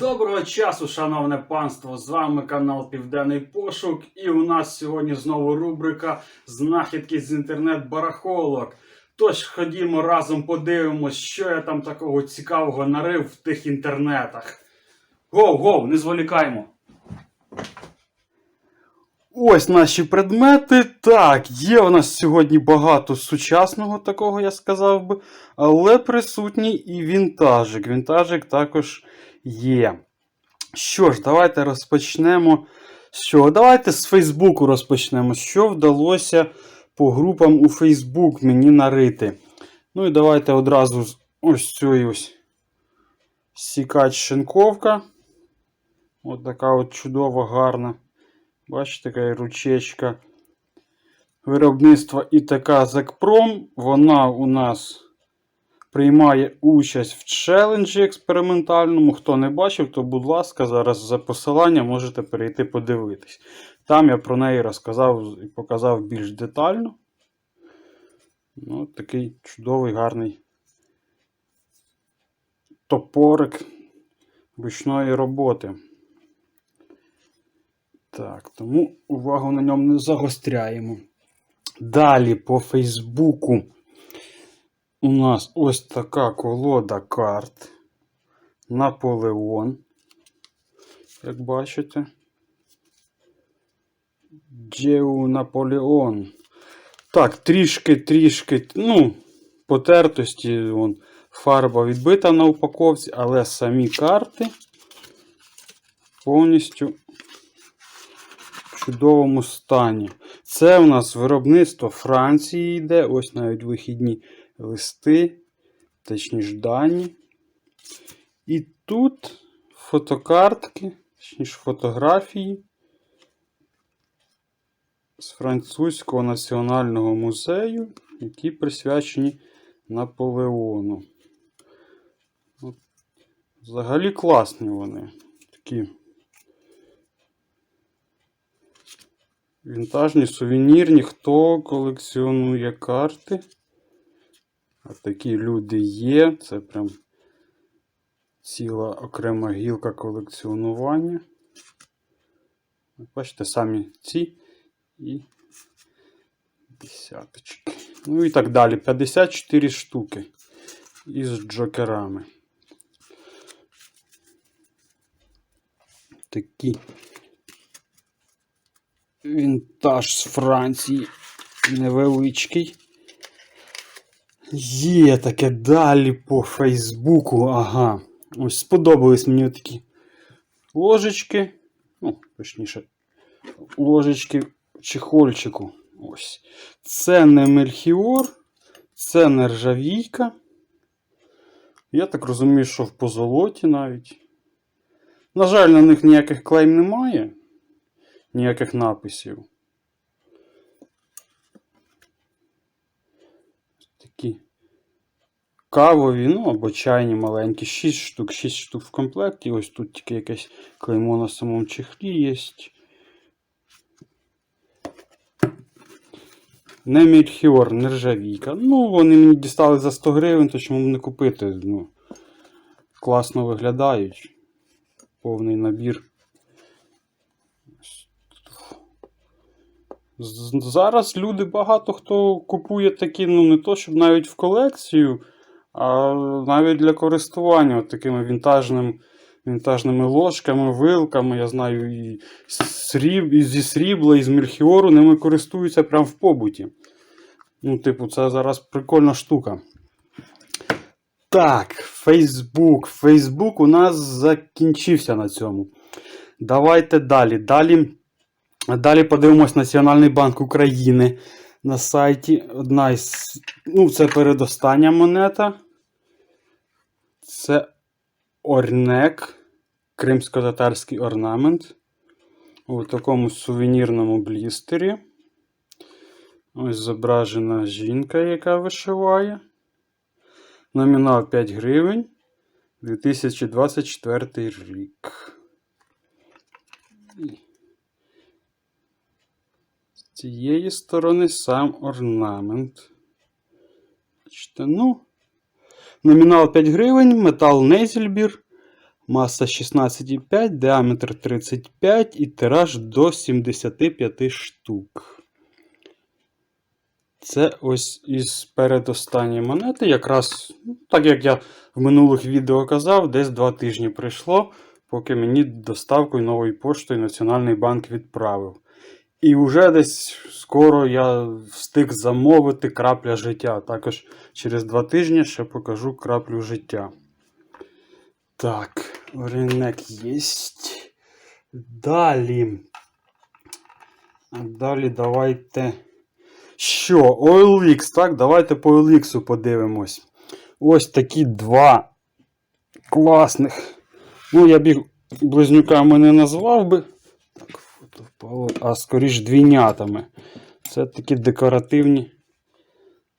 Доброго часу, шановне панство! З вами канал Південний Пошук. І у нас сьогодні знову рубрика Знахідки з інтернет-барахолок. Тож ходімо разом подивимось, що я там такого цікавого нарив в тих інтернетах. Гоу, гоу, не зволікаймо. Ось наші предмети. Так, є у нас сьогодні багато сучасного такого, я сказав би, але присутній і вінтажик. Вінтажик також є. Що ж, давайте розпочнемо. Що? Давайте з Фейсбуку розпочнемо. Що вдалося по групам у Фейсбук мені нарити. Ну і давайте одразу ось ось сікач шинковка. От така от чудова, гарна. Бачите, така ручечка. Виробництва ІТК Закпром. Вона у нас приймає участь в челенджі експериментальному. Хто не бачив, то, будь ласка, зараз за посиланням можете перейти подивитись. Там я про неї розказав і показав більш детально. Ну, такий чудовий, гарний топорик ручної роботи. Так, тому увагу на ньому не загостряємо. Далі по Фейсбуку у нас ось така колода карт. Наполеон. Як бачите. Джеу Наполеон. Так, трішки-трішки, ну, потертості, вон, фарба відбита на упаковці, але самі карти повністю чудовому стані. Це у нас виробництво Франції йде. Ось навіть вихідні листи, точніше дані. І тут фотокартки, точніше фотографії з Французького національного музею, які присвячені Наполеону. Взагалі класні вони. Такі вінтажні, сувенірні. Хто колекціонує карти? А такі люди є. Це прям ціла окрема гілка колекціонування. Бачите, самі ці і десяточки. Ну і так далі. 54 штуки із джокерами. Такі вінтаж з Франції. Невеличкий. Є таке далі по Фейсбуку. Ага. Ось сподобались мені такі ложечки. Ну, точніше, ложечки в чехольчику. Ось. Це не мельхіор, це не ржавійка. Я так розумію, що в позолоті навіть. На жаль, на них ніяких клейм немає, ніяких написів. Такі кавові, ну або чайні маленькі. 6 штук, 6 штук в комплекті. Ось тут тільки якесь клеймо на самому чехлі є. Не мільхіор, не ржавійка. Ну, вони мені дістали за 100 гривень, то чому б не купити? Ну, класно виглядають. Повний набір. Зараз люди багато хто купує такі, ну не то, щоб навіть в колекцію, а навіть для користування такими вінтажним, вінтажними ложками, вилками. Я знаю, і, сріб, і зі срібла, і з мельхіору ними користуються прямо в побуті. Ну, типу, це зараз прикольна штука. Так, Фейсбук. Фейсбук у нас закінчився на цьому. Давайте далі. Далі, далі подивимось Національний банк України на сайті. Одна із. Ну, це передостання монета. Це Орнек. Кримсько-татарський орнамент. У такому сувенірному блістері. Ось зображена жінка, яка вишиває. Номінал 5 гривень. 2024 рік. Цієї сторони сам орнамент. Бачите, ну. Номінал 5 гривень, метал Нейзельбір, маса 16,5, діаметр 35 і тираж до 75 штук. Це ось із передостанньої монети. Якраз, ну, так як я в минулих відео казав, десь 2 тижні прийшло, поки мені доставкою нової поштою Національний банк відправив. І вже десь скоро я встиг замовити крапля життя. Також через 2 тижні ще покажу краплю життя. Так, ринок є. Далі. Далі давайте. Що? OLX, так? Давайте по OLX подивимось. Ось такі два класних. Ну, я б їх близнюками не назвав би. Фото впало. А скоріш двійнятами. Це такі декоративні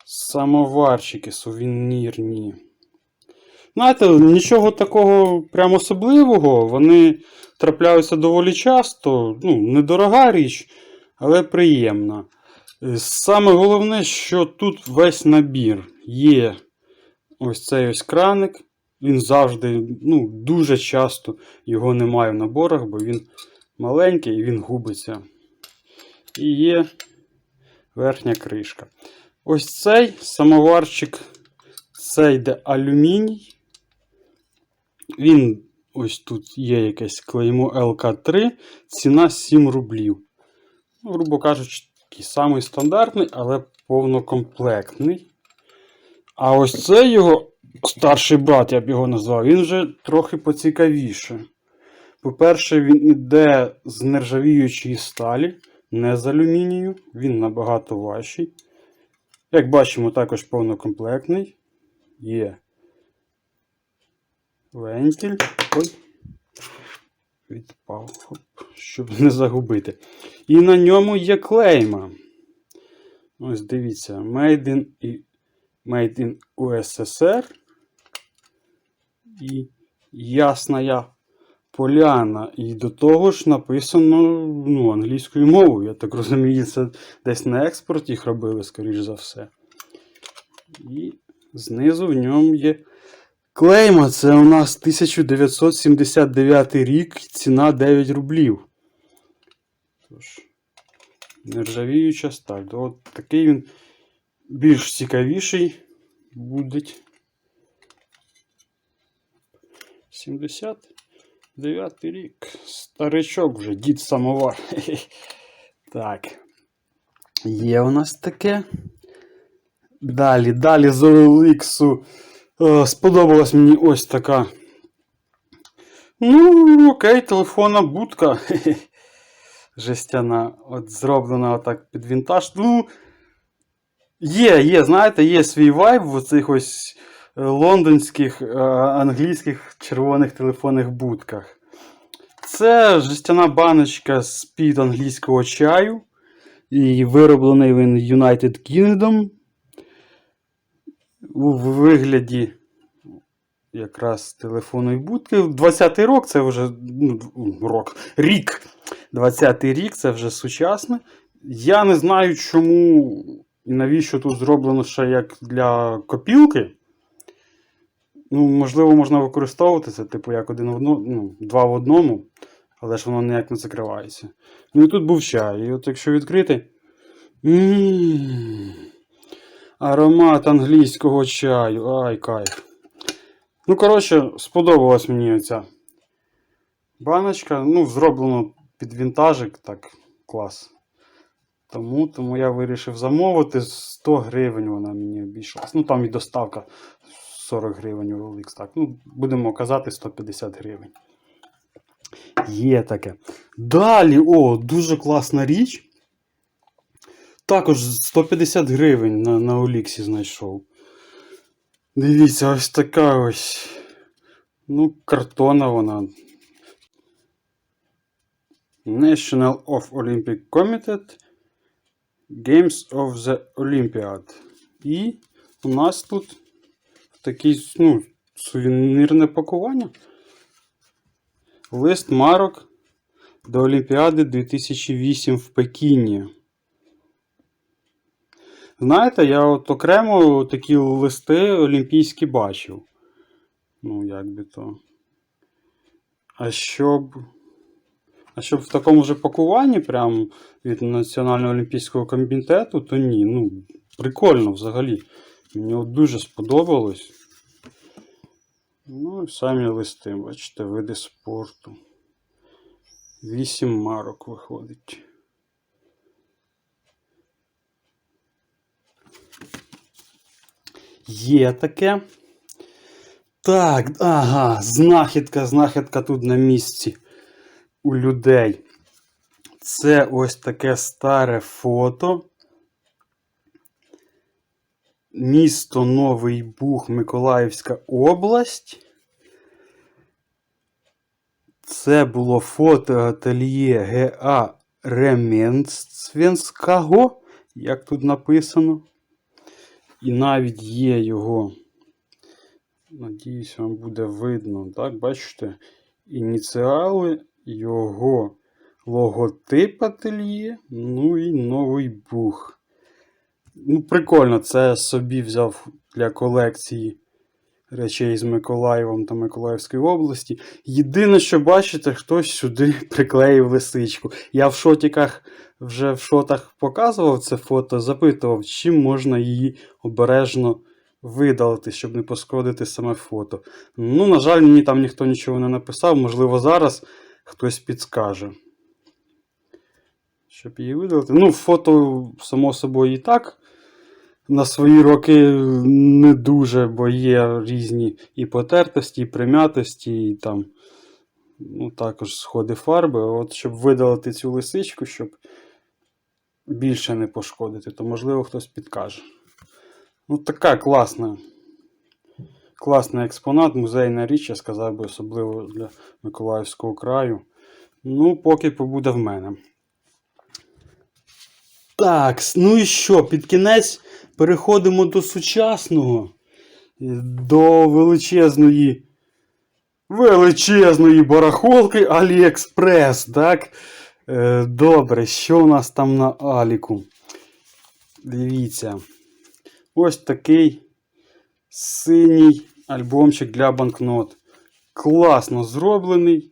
самоварчики сувенірні. Знаєте, нічого такого прям особливого. Вони трапляються доволі часто. Ну, недорога річ, але приємна. Саме головне, що тут весь набір. Є ось цей ось краник. Він завжди, ну, дуже часто його немає в наборах, бо він маленький він губиться. І є верхня кришка. Ось цей самоварчик, це йде алюміній. Він ось тут є якесь клеймо ЛК3, ціна 7 рублів. Ну, грубо кажучи, такий самий стандартний, але повнокомплектний. А ось це його старший брат, я б його назвав, він вже трохи поцікавіше. По-перше, він іде з нержавіючої сталі, не з алюмінію, він набагато важчий. Як бачимо, також повнокомплектний. Є вентиль. Ой. Відпав, щоб не загубити. І на ньому є клейма. Ось дивіться, Made in, Made in USSR. І ясна я поляна. І до того ж написано ну, англійською мовою. Я так розумію, це десь на експорт їх робили, скоріш за все. І знизу в ньому є клейма. Це у нас 1979 рік, ціна 9 рублів. Тож, нержавіюча сталь. От такий він більш цікавіший буде. 79 рік. Старичок вже, дід самовар. Так. Є у нас таке. Далі, далі з OLX. Е, Сподобалась мені ось така. Ну, окей, телефонна будка. Жестяна. От зроблена отак під вінтаж. Ну, є, є, знаєте, є свій вайб в оцих ось лондонських, е, англійських червоних телефонних будках. Це жестяна баночка з-під англійського чаю. І вироблений він United Kingdom. У вигляді якраз телефонної будки. 20-й рок це вже ну, рок, рік. 20-й рік це вже сучасне. Я не знаю, чому і навіщо тут зроблено ще як для копілки. Ну, можливо, можна використовувати це, типу, як один в одному, ну, два в одному, але ж воно ніяк не закривається. Ну і тут був чай. І от якщо відкрити. Ммм. Аромат англійського чаю. Ай, кайф. Ну, коротше, сподобалась мені ця баночка. Ну, зроблено під вінтажик, так, клас. Тому, тому я вирішив замовити 100 гривень вона мені обійшлась. Ну, там і доставка 40 гривень у OLX. Так, ну, будемо казати 150 гривень. Є таке. Далі, о, дуже класна річ. Також 150 гривень на, на Оліксі знайшов. Дивіться, ось така ось. Ну, картона вона. National of Olympic Committee Games of the Olympiad. І у нас тут такий, ну, сувенірне пакування. Лист марок до Олімпіади 2008 в Пекіні. Знаєте, я от окремо такі листи олімпійські бачив. Ну, як би то. А щоб. А щоб в такому же пакуванні, прям від Національного олімпійського комітету, то ні. Ну, прикольно взагалі. Мені дуже сподобалось. Ну і самі листи, бачите, види спорту. Вісім марок виходить. Є таке. Так, ага, знахідка, знахідка тут на місці у людей. Це ось таке старе фото. Місто Новий Буг, Миколаївська область. Це було фото ательє ГА Ременцвенського, як тут написано. І навіть є його. Надіюсь, вам буде видно. Так, бачите? Ініціали його логотип ательє, ну і новий бух. Ну, прикольно, це собі взяв для колекції речей з Миколаєвом та Миколаївської області. Єдине, що бачите, хтось сюди приклеїв лисичку. Я в шотіках вже в шотах показував це фото, запитував, чим можна її обережно видалити, щоб не пошкодити саме фото. Ну, на жаль, мені там ніхто нічого не написав, можливо, зараз хтось підскаже. Щоб її видалити. Ну, фото, само собою, і так. На свої роки не дуже, бо є різні і потертості, і прим'ятості, і там ну, також сходи фарби. От щоб видалити цю лисичку, щоб більше не пошкодити, то можливо хтось підкаже. Ну, така класна. Класний експонат, музейна річ, я сказав би, особливо для Миколаївського краю. Ну, поки побуде в мене. Так, ну і що, під кінець переходимо до сучасного, до величезної, величезної барахолки AliExpress, так? Е, Добре, що у нас там на Аліку? Дивіться. Ось такий синій альбомчик для банкнот. Класно зроблений.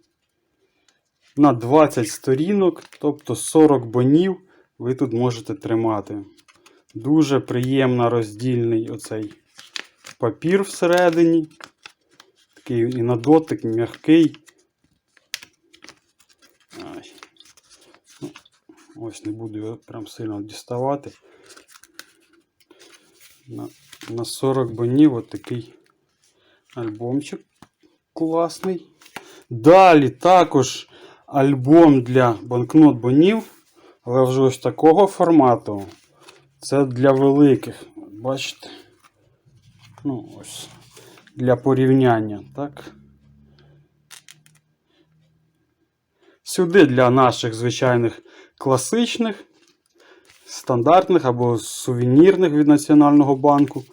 На 20 сторінок, тобто 40 бонів ви тут можете тримати. Дуже приємно роздільний оцей папір всередині. Такий і на дотик м'який. Ось не буду його прям сильно діставати. На, на 40 бонів от такий альбомчик класний. Далі також альбом для банкнот бонів, але вже ось такого формату. Це для великих. Бачите? Ну, ось. Для порівняння, так? Сюди для наших звичайних класичних, стандартних або сувенірних від Національного банку.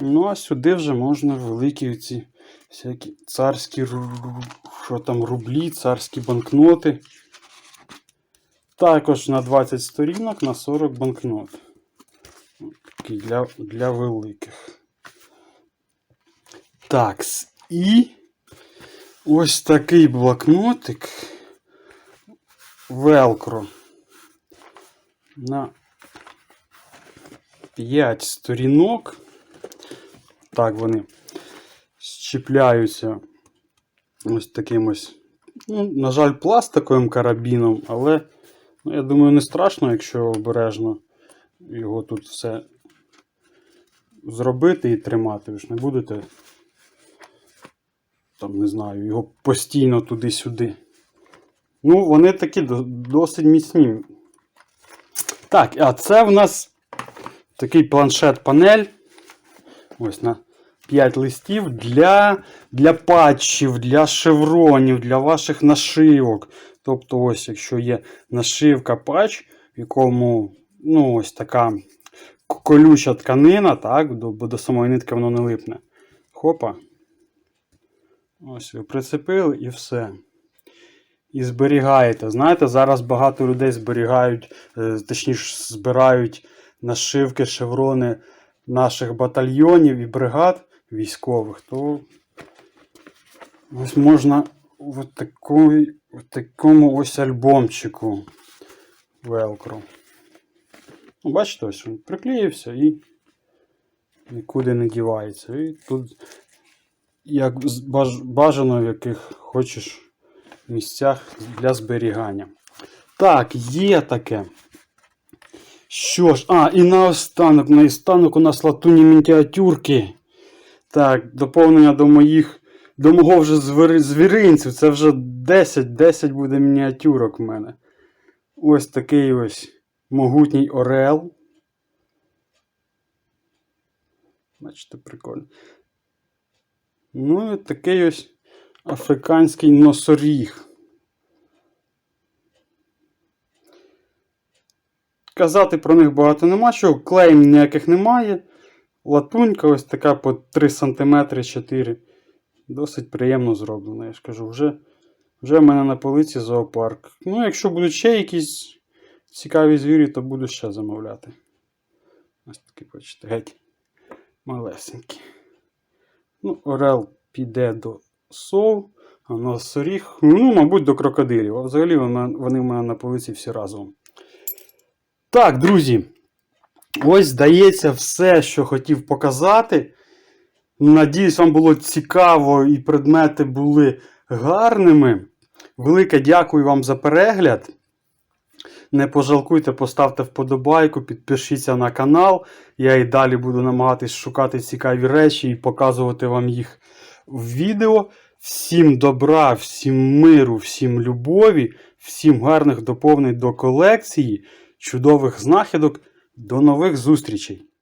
Ну, а сюди вже можна великі ці всякі царські що там, рублі, царські банкноти. Також на 20 сторінок на 40 банкнот. Для, для великих. Так, і ось такий блокнотик Velcro на 5 сторінок. Так, вони щепляються ось таким ось, ну, на жаль, пластиковим карабіном, але ну, я думаю, не страшно, якщо обережно його тут все зробити і тримати. Ви ж не будете там, не знаю, його постійно туди-сюди. Ну, вони такі досить міцні. Так, а це в нас такий планшет-панель. Ось на 5 листів для, для патчів, для шевронів, для ваших нашивок. Тобто, ось, якщо є нашивка патч, в якому ну, ось така колюча тканина, так, бо до самої нитки воно не липне. Хопа. Ось ви прицепили і все. І зберігаєте. Знаєте, зараз багато людей зберігають, е, точніше, збирають нашивки, шеврони наших батальйонів і бригад військових, то ось можна в, такому ось альбомчику Velcro. Ну, бачите, ось він приклеївся і нікуди не дівається. І тут як баж- бажано в яких хочеш місцях для зберігання. Так, є таке. Що ж, а, і наостанок, наостанок у нас латуні мініатюрки. Так, доповнення до моїх, до мого вже звери, звіринців. Це вже 10, 10 буде мініатюрок в мене. Ось такий ось могутній орел. Бачите, прикольно. Ну і такий ось африканський носоріг. Казати про них багато нема чого, клейм ніяких немає. Латунька ось така по 3 см 4 Досить приємно зроблена. Я ж кажу, вже, вже в мене на полиці зоопарк. Ну, якщо будуть ще якісь цікаві звірі, то буду ще замовляти. Ось такі, бачите, геть малесенькі. Ну, Орел піде до сов, а носоріг, ну, мабуть, до крокодилів. А взагалі вони вони в мене на полиці всі разом. Так, друзі. Ось, здається, все, що хотів показати. Надіюсь, вам було цікаво і предмети були гарними. Велике дякую вам за перегляд. Не пожалкуйте, поставте вподобайку, підпишіться на канал. Я і далі буду намагатись шукати цікаві речі і показувати вам їх в відео. Всім добра, всім миру, всім любові, всім гарних доповнень до колекції, чудових знахідок. До нових зустрічей!